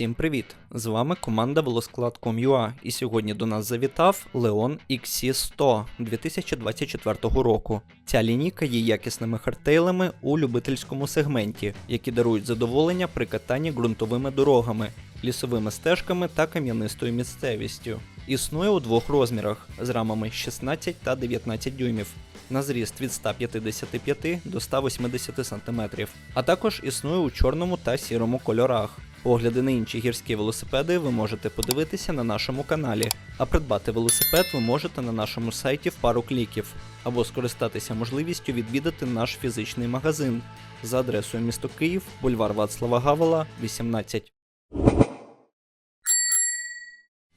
Всім привіт! З вами команда Велосклад.com.ua і сьогодні до нас завітав Leon XC100 2024 року. Ця лінійка є якісними хардтейлами у любительському сегменті, які дарують задоволення при катанні ґрунтовими дорогами, лісовими стежками та кам'янистою місцевістю. Існує у двох розмірах з рамами 16 та 19 дюймів. На зріст від 155 до 180 см, а також існує у чорному та сірому кольорах. Огляди на інші гірські велосипеди ви можете подивитися на нашому каналі, а придбати велосипед ви можете на нашому сайті в пару кліків, або скористатися можливістю відвідати наш фізичний магазин за адресою місто Київ, бульвар Вацлава Гавела, 18.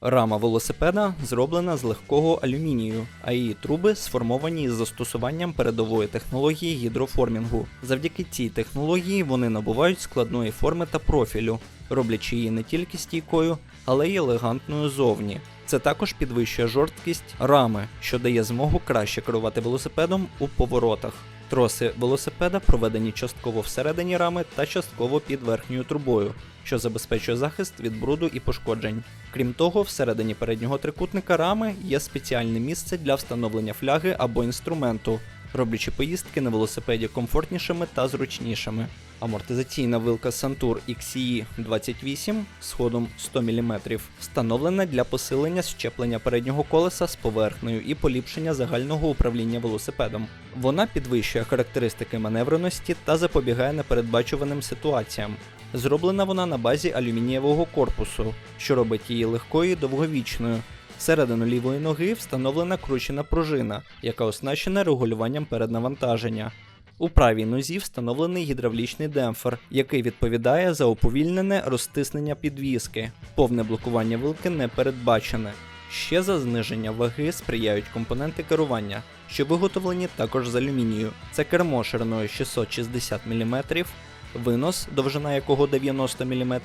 Рама велосипеда зроблена з легкого алюмінію, а її труби сформовані із застосуванням передової технології гідроформінгу. Завдяки цій технології вони набувають складної форми та профілю, роблячи її не тільки стійкою, але й елегантною зовні. Це також підвищує жорсткість рами, що дає змогу краще керувати велосипедом у поворотах. Троси велосипеда проведені частково всередині рами та частково під верхньою трубою, що забезпечує захист від бруду і пошкоджень. Крім того, всередині переднього трикутника рами є спеціальне місце для встановлення фляги або інструменту, роблячи поїздки на велосипеді комфортнішими та зручнішими. Амортизаційна вилка Santur XE 28 з ходом 100 мм встановлена для посилення щеплення переднього колеса з поверхнею і поліпшення загального управління велосипедом. Вона підвищує характеристики маневреності та запобігає непередбачуваним ситуаціям. Зроблена вона на базі алюмінієвого корпусу, що робить її легкою і довговічною. Всередину лівої ноги встановлена кручена пружина, яка оснащена регулюванням переднавантаження. У правій нозі встановлений гідравлічний демпфер, який відповідає за уповільнене розтиснення підвіски. Повне блокування вилки не передбачене. Ще за зниження ваги сприяють компоненти керування, що виготовлені також з алюмінію. Це кермо шириною 660 мм, винос, довжина якого 90 мм,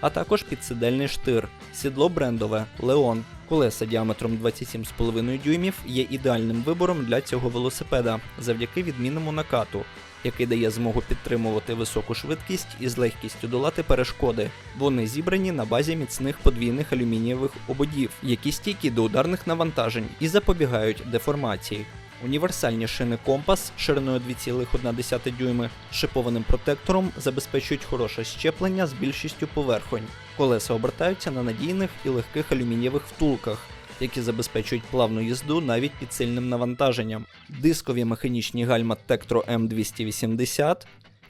а також підсидельний штир, сідло брендове Leon. Колеса діаметром 27,5 дюймів є ідеальним вибором для цього велосипеда завдяки відмінному накату, який дає змогу підтримувати високу швидкість і з легкістю долати перешкоди. Вони зібрані на базі міцних подвійних алюмінієвих ободів, які стійкі до ударних навантажень і запобігають деформації. Універсальні шини компас шириною 2,1 дюйми шипованим протектором забезпечують хороше щеплення з більшістю поверхонь. Колеса обертаються на надійних і легких алюмінієвих втулках, які забезпечують плавну їзду навіть під сильним навантаженням. Дискові механічні гальма Tektro M280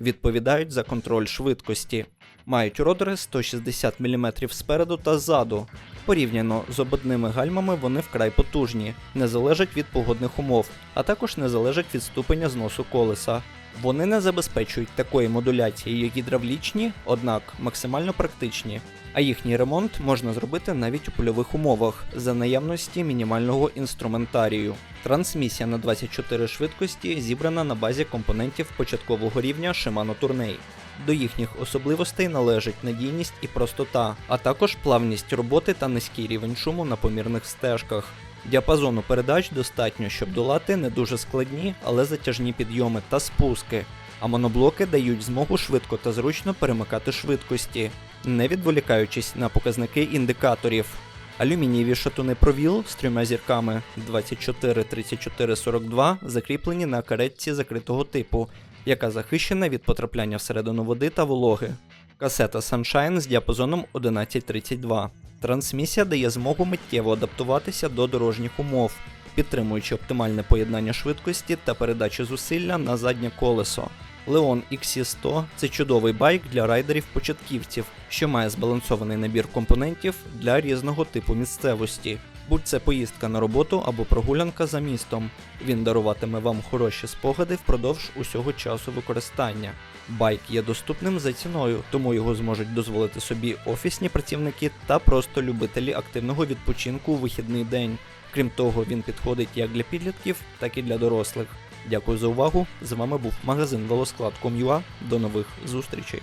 відповідають за контроль швидкості. Мають родери 160 мм спереду та ззаду. Порівняно з ободними гальмами вони вкрай потужні, не залежать від погодних умов, а також не залежать від ступеня зносу колеса. Вони не забезпечують такої модуляції, як гідравлічні, однак максимально практичні. А їхній ремонт можна зробити навіть у польових умовах за наявності мінімального інструментарію. Трансмісія на 24 швидкості зібрана на базі компонентів початкового рівня Shimano Tourney. До їхніх особливостей належить надійність і простота, а також плавність роботи та низький рівень шуму на помірних стежках. Діапазону передач достатньо, щоб долати не дуже складні, але затяжні підйоми та спуски. А моноблоки дають змогу швидко та зручно перемикати швидкості, не відволікаючись на показники індикаторів. Алюмінієві шатуни провіл з трьома зірками 24, 34, 42 закріплені на каретці закритого типу, яка захищена від потрапляння всередину води та вологи. Касета Sunshine з діапазоном 1132. Трансмісія дає змогу миттєво адаптуватися до дорожніх умов, підтримуючи оптимальне поєднання швидкості та передачі зусилля на заднє колесо. Leon XC100 це чудовий байк для райдерів-початківців, що має збалансований набір компонентів для різного типу місцевості. Будь це поїздка на роботу або прогулянка за містом. Він даруватиме вам хороші спогади впродовж усього часу використання. Байк є доступним за ціною, тому його зможуть дозволити собі офісні працівники та просто любителі активного відпочинку у вихідний день. Крім того, він підходить як для підлітків, так і для дорослих. Дякую за увагу. З вами був магазин Велосклад.com.ua. До нових зустрічей.